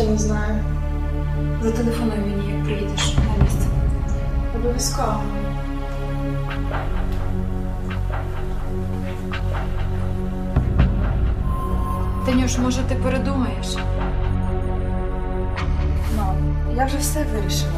Ще не знаю. Зателефонуй мені, як приїдеш на місце. Обов'язково. Танюш, може ти передумаєш? Ну, я вже все вирішила.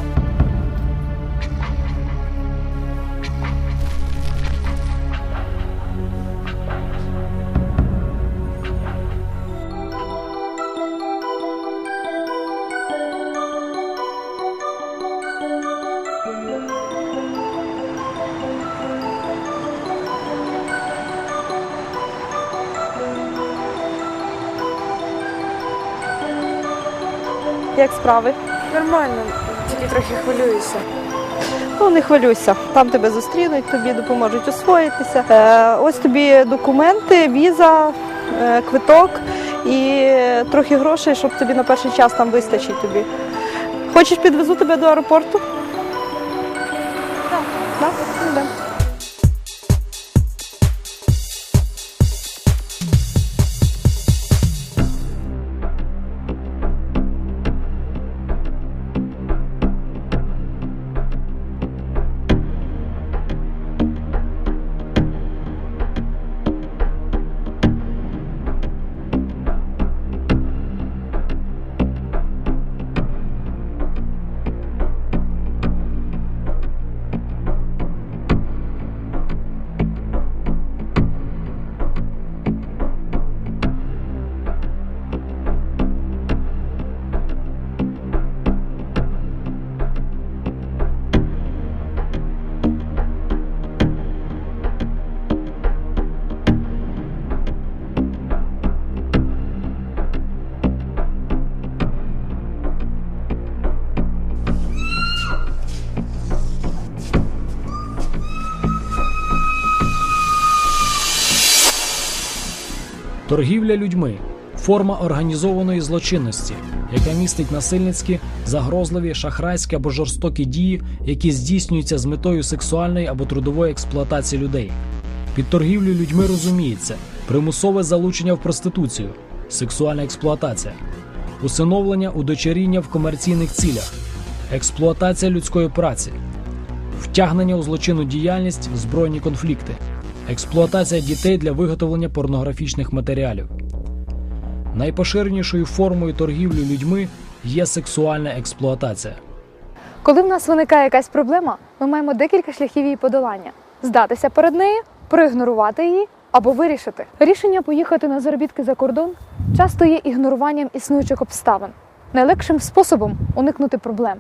Як справи? Нормально, тільки трохи хвилююся. Ну, не хвилюйся. Там тебе зустрінуть, тобі допоможуть освоїтися. Е, ось тобі документи, віза, е, квиток і трохи грошей, щоб тобі на перший час там вистачить тобі. Хочеш підвезу тебе до аеропорту? Так. Так? Ну, Торгівля людьми форма організованої злочинності, яка містить насильницькі, загрозливі, шахрайські або жорстокі дії, які здійснюються з метою сексуальної або трудової експлуатації людей. Під торгівлею людьми розуміється примусове залучення в проституцію, сексуальна експлуатація, усиновлення удочеріння в комерційних цілях, експлуатація людської праці, втягнення у злочинну діяльність, збройні конфлікти, експлуатація дітей для виготовлення порнографічних матеріалів. Найпоширенішою формою торгівлі людьми є сексуальна експлуатація. Коли в нас виникає якась проблема, ми маємо декілька шляхів її подолання: здатися перед нею, проігнорувати її або вирішити. Рішення поїхати на заробітки за кордон часто є ігноруванням існуючих обставин, найлегшим способом уникнути проблем.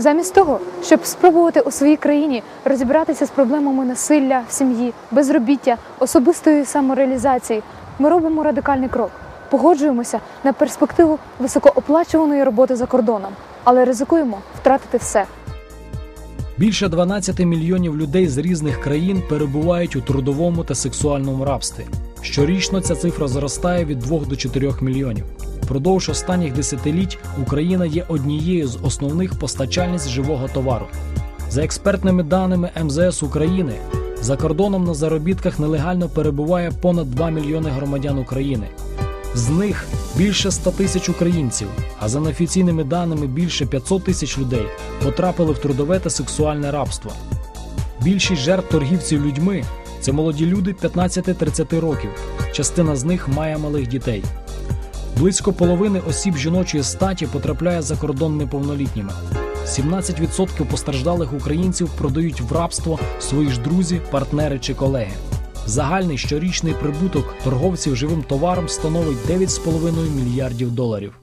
Замість того, щоб спробувати у своїй країні розібратися з проблемами насилля в сім'ї, безробіття, особистої самореалізації, ми робимо радикальний крок. Погоджуємося на перспективу високооплачуваної роботи за кордоном, але ризикуємо втратити все. Більше 12 мільйонів людей з різних країн перебувають у трудовому та сексуальному рабстві. Щорічно ця цифра зростає від 2 до 4 мільйонів. Впродовж останніх десятиліть Україна є однією з основних постачальниць живого товару. За експертними даними МЗС України, за кордоном на заробітках нелегально перебуває понад 2 мільйони громадян України. З них більше 100 тисяч українців, а за неофіційними даними більше 500 тисяч людей потрапили в трудове та сексуальне рабство. Більшість жертв торгівців людьми це молоді люди 15-30 років. Частина з них має малих дітей. Близько половини осіб жіночої статі потрапляє за кордон неповнолітніми. 17% постраждалих українців продають в рабство свої ж друзі, партнери чи колеги. Загальний щорічний прибуток торговців живим товаром становить 9,5 мільярдів доларів.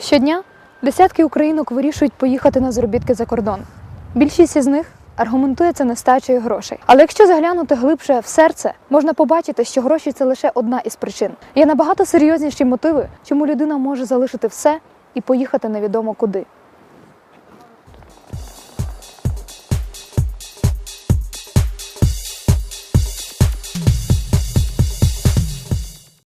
Щодня десятки українок вирішують поїхати на заробітки за кордон. Більшість із них аргументує це нестачею грошей. Але якщо заглянути глибше в серце, можна побачити, що гроші це лише одна із причин. Є набагато серйозніші мотиви, чому людина може залишити все і поїхати невідомо куди.